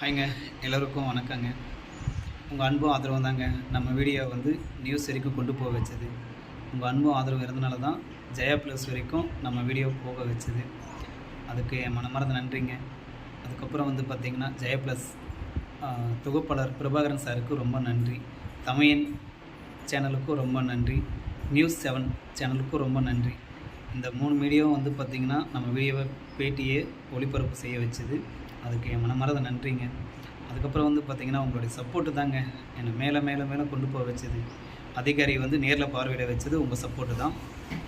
ஹாய்ங்க எல்லோருக்கும் வணக்கங்க. உங்கள் அன்பும் ஆதரவும் தாங்க நம்ம வீடியோ வந்து நியூஸ் வரைக்கும் கொண்டு போக வச்சது. உங்கள் அன்பும் ஆதரவு இருந்தனால தான் ஜெயா ப்ளஸ் வரைக்கும் நம்ம வீடியோ போக வச்சது. அதுக்கு என் மனமார்ந்த நன்றிங்க. அதுக்கப்புறம் வந்து பார்த்திங்கன்னா ஜெயா ப்ளஸ் தொகுப்பாளர் பிரபாகரன் சாருக்கு ரொம்ப நன்றி. தமையன் சேனலுக்கும் ரொம்ப நன்றி. நியூஸ் செவன் சேனலுக்கும் ரொம்ப நன்றி. இந்த மூணு மீடியாவும் வந்து பார்த்திங்கன்னா நம்ம வீடியோவை பேட்டியை ஒளிபரப்பு செய்ய வச்சது. அதுக்கு என் மனமார்ந்த நன்றிங்க. அதுக்கப்புறம் வந்து பார்த்திங்கன்னா உங்களுடைய சப்போர்ட்டு தாங்க என்னை மேலே மேலே மேலே கொண்டு போக வச்சது. அதிகாரி வந்து நேரில் பார்வையிட வச்சது உங்கள் சப்போர்ட்டு தான்.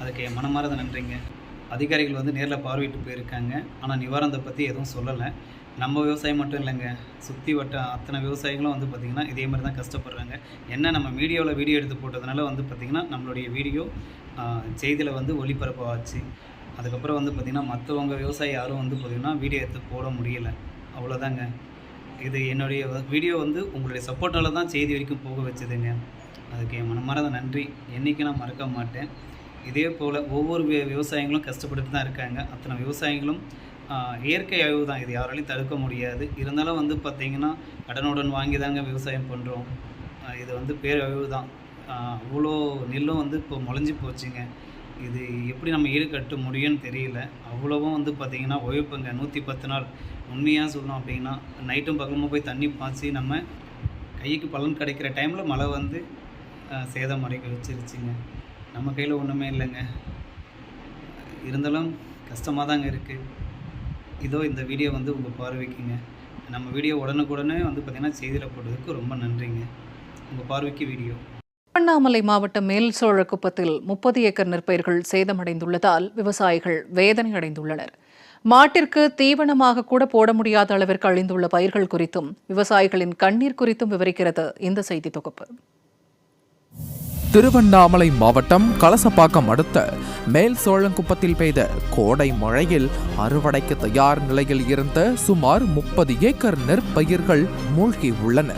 அதுக்கு என் மனமார்ந்த நன்றிங்க. அதிகாரிகள் வந்து நேரில் பார்வையிட்டு போயிருக்காங்க. ஆனால் நிவாரணத்தை பற்றி எதுவும் சொல்லலை. நம்ம விவசாயம் மட்டும் இல்லைங்க. சுற்றி வட்ட அத்தனை விவசாயிகளும் வந்து பார்த்திங்கன்னா இதே மாதிரி தான் கஷ்டப்படுறாங்க. என்ன நம்ம மீடியாவில் வீடியோ எடுத்து போட்டதுனால வந்து பார்த்திங்கன்னா நம்மளுடைய வீடியோ செய்தியில் வந்து ஒளிபரப்பாச்சு. அதுக்கப்புறம் வந்து பார்த்திங்கன்னா மற்றவங்க விவசாயி யாரும் வந்து பார்த்திங்கன்னா வீடியோ எடுத்து போட முடியலை. அவ்வளோதாங்க இது என்னுடைய வீடியோ வந்து உங்களுடைய சப்போர்ட்டால் தான் செய்தி வரைக்கும் போக வச்சதுங்க. அதுக்கு என் மனமார்ந்த நன்றி. என்றைக்கு நான் மறக்க மாட்டேன். இதே போல் ஒவ்வொரு வி விவசாயிகளும் கஷ்டப்பட்டு தான் இருக்காங்க. அத்தனை விவசாயிகளும் இயற்கை அழிவு தான். இது யாராலையும் தடுக்க முடியாது. இருந்தாலும் வந்து பார்த்திங்கன்னா கடனுடன் வாங்கி தாங்க விவசாயம் பண்ணுறோம் இது வந்து பேரழிவு தான். அவ்வளோ நெல்லும் வந்து இப்போ முளைஞ்சி போச்சுங்க. இது எப்படி நம்ம ஈடுகட்ட முடியும்னு தெரியல. அவ்வளவும் வந்து பார்த்திங்கன்னா உழைப்புங்க நூற்றி பத்து நாள். உண்மையாக சொல்லணும் அப்படின்னா நைட்டும் பக்கமாக போய் தண்ணி பாய்ச்சி நம்ம கைக்கு பலன் கிடைக்கிற டைமில் மழை வந்து சேதம் அடைக்க வச்சிருச்சுங்க நம்ம கையில் ஒன்றுமே இல்லைங்க. இருந்தாலும் கஷ்டமாக தாங்க இருக்குது இதோ இந்த வீடியோ வந்து உங்கள் பார்வைக்குங்க. நம்ம வீடியோ உடனுக்குடனே வந்து பார்த்திங்கன்னா செய்தியில் போடுறதுக்கு ரொம்ப நன்றிங்க. உங்கள் பார்வைக்கு வீடியோ திருவண்ணாமலை மாவட்டம் மேல் சோழக்குப்பத்தில் முப்பது ஏக்கர் நெற்பயிர்கள் சேதமடைந்துள்ளதால் விவசாயிகள் வேதனை அடைந்துள்ளனர் மாட்டிற்கு தீவனமாக கூட போட முடியாத அளவிற்கு அழிந்துள்ள பயிர்கள் குறித்தும் விவசாயிகளின் கண்ணீர் குறித்தும் விவரிக்கிறது இந்த செய்தி தொகுப்பு. திருவண்ணாமலை மாவட்டம் கலசப்பாக்கம் அடுத்த மேல் சோழங்குப்பத்தில் பெய்த கோடை மழையில் அறுவடைக்கு தயார் நிலையில் இருந்த சுமார் முப்பது ஏக்கர் நெற்பயிர்கள் மூழ்கி உள்ளன.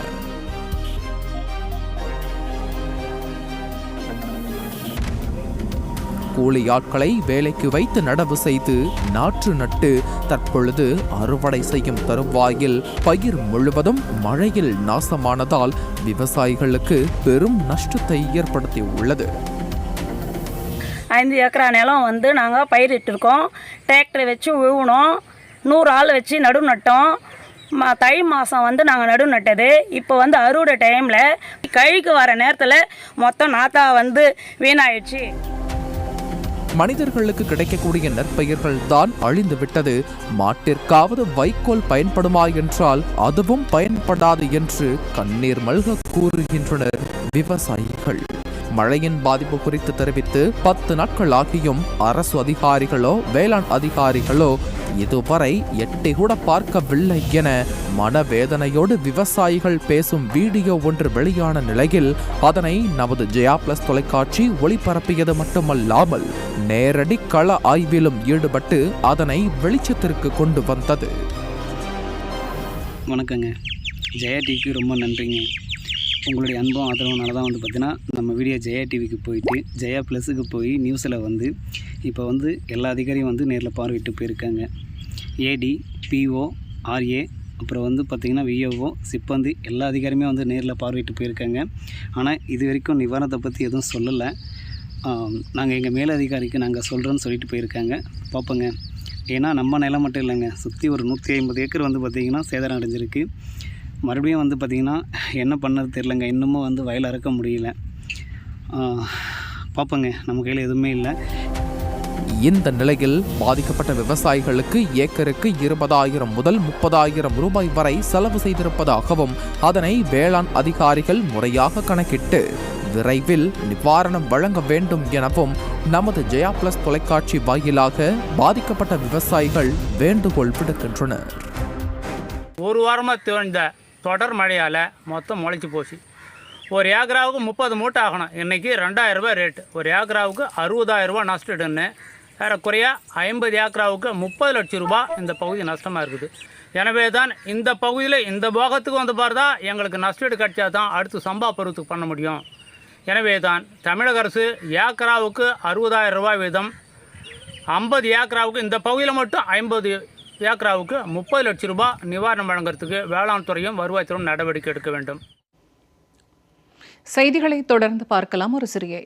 கூலி ஆட்களை வேலைக்கு வைத்து நடவு செய்து நாற்று நட்டு தற்பொழுது அறுவடை செய்யும் தருவாயில் பயிர் முழுவதும் மழையில் நாசமானதால் விவசாயிகளுக்கு பெரும் நஷ்டத்தை ஏற்படுத்தி உள்ளது ஐந்து ஏக்கரா நிலம் வந்து நாங்கள் பயிரிட்டிருக்கோம் டிராக்டரை வச்சு உழுவினோம். நூறு ஆள் வச்சு நடு நட்டோம். ம தை மாதம் வந்து நாங்கள் நடு நட்டது. இப்போ வந்து அறுவடை டைமில் கழிக்கு வர நேரத்தில் மொத்தம் நாத்தா வந்து வீணாயிடுச்சு. மனிதர்களுக்கு கிடைக்கக்கூடிய நற்பயிர்கள் தான் அழிந்துவிட்டது. மாட்டிற்காவது வைக்கோல் பயன்படுமா என்றால் அதுவும் பயன்படாது என்று கண்ணீர் மல்க கூறுகின்றனர் விவசாயிகள். மழையின் பாதிப்பு குறித்து தெரிவித்து பத்து நாட்கள் ஆகியும் அரசு அதிகாரிகளோ வேளாண் அதிகாரிகளோ இதுவரை எட்டி கூட பார்க்கவில்லை என மனவேதனையோடு விவசாயிகள் பேசும் வீடியோ ஒன்று வெளியான நிலையில் அதனை நமது ஜெயா பிளஸ் தொலைக்காட்சி ஒளிபரப்பியது மட்டுமல்லாமல் நேரடி கள ஆய்விலும் ஈடுபட்டு அதனை வெளிச்சத்திற்கு கொண்டு வந்தது. வணக்கங்க. ஜெயா டிக்கு ரொம்ப நன்றிங்க. உங்களுடைய அன்பும் ஆதரவுனால தான் வந்து பார்த்தீங்கன்னா நம்ம வீடியோ ஜெயா டிவிக்கு போயிட்டு ஜெயா ப்ளஸுக்கு போய் நியூஸில் வந்து இப்போ வந்து எல்லா அதிகாரியும் வந்து நேரில் பார்வையிட்டு போயிருக்காங்க. ஏடி பிஓ ஆர்ஏ அப்புறம் வந்து பார்த்திங்கன்னா விஓஓ சிப்பந்தி எல்லா அதிகாரியுமே வந்து நேரில் பார்வையிட்டு போயிருக்காங்க. ஆனால் இது வரைக்கும் நிவாரணத்தை பற்றி எதுவும் சொல்லலை. நாங்கள் எங்கள் மேலதிகாரிக்கு நாங்கள் சொல்கிறோன்னு சொல்லிட்டு போயிருக்காங்க. பார்ப்போங்க ஏன்னா நம்ம நிலம் மட்டும் இல்லைங்க. சுற்றி ஒரு நூற்றி ஐம்பது ஏக்கர் வந்து பார்த்திங்கன்னா சேதாரம் அடைஞ்சிருக்கு. மறுபடியும் வந்து பார்த்திங்கன்னா என்ன பண்ணது தெரிலங்க இன்னமும் வந்து வயல் அறுக்க முடியல. பார்ப்போங்க நம்ம கையில் எதுவுமே இல்லை. இந்த நிலையில் பாதிக்கப்பட்ட விவசாயிகளுக்கு ஏக்கருக்கு இருபதாயிரம் முதல் முப்பதாயிரம் ரூபாய் வரை செலவு செய்திருப்பதாகவும் அதனை வேளாண் அதிகாரிகள் முறையாக கணக்கிட்டு விரைவில் நிவாரணம் வழங்க வேண்டும் எனவும் நமது ஜெயா பிளஸ் தொலைக்காட்சி வாயிலாக பாதிக்கப்பட்ட விவசாயிகள் வேண்டுகோள் விடுக்கின்றனர். ஒரு வாரமாக தோய்ந்த தொடர் மழையால் மொத்தம் முளைச்சி போச்சு. ஒரு ஏக்கராவுக்கு முப்பது மூட்டை ஆகணும். இன்றைக்கி ரெண்டாயிரரூபா ரேட்டு ஒரு ஏக்கராவுக்கு அறுபதாயிரரூபா ரூபாய் நஷ்டம்னு ஏறக்குறைய ஐம்பது ஏக்கராவுக்கு முப்பது லட்சம் ரூபாய் இந்த பகுதி நஷ்டமாக இருக்குது. எனவே தான் இந்த பகுதியில் இந்த போகத்துக்கு வந்து பார்த்தா எங்களுக்கு நஷ்டீடு கிடைச்சா தான் அடுத்து சம்பா பருவத்துக்கு பண்ண முடியும். எனவே தான் தமிழக அரசு ஏக்கராவுக்கு அறுபதாயிரம் ரூபாய் வீதம் ஐம்பது ஏக்கராவுக்கு இந்த பகுதியில் மட்டும் ஐம்பது ஏக்ராவுக்கு முப்பது லட்சம் ரூபாய் நிவாரணம் வழங்குறதுக்கு வேளாண் துறையும் வருவாய்த்துறையும் நடவடிக்கை எடுக்க வேண்டும். செய்திகளை தொடர்ந்து பார்க்கலாம். ஒரு சிறிய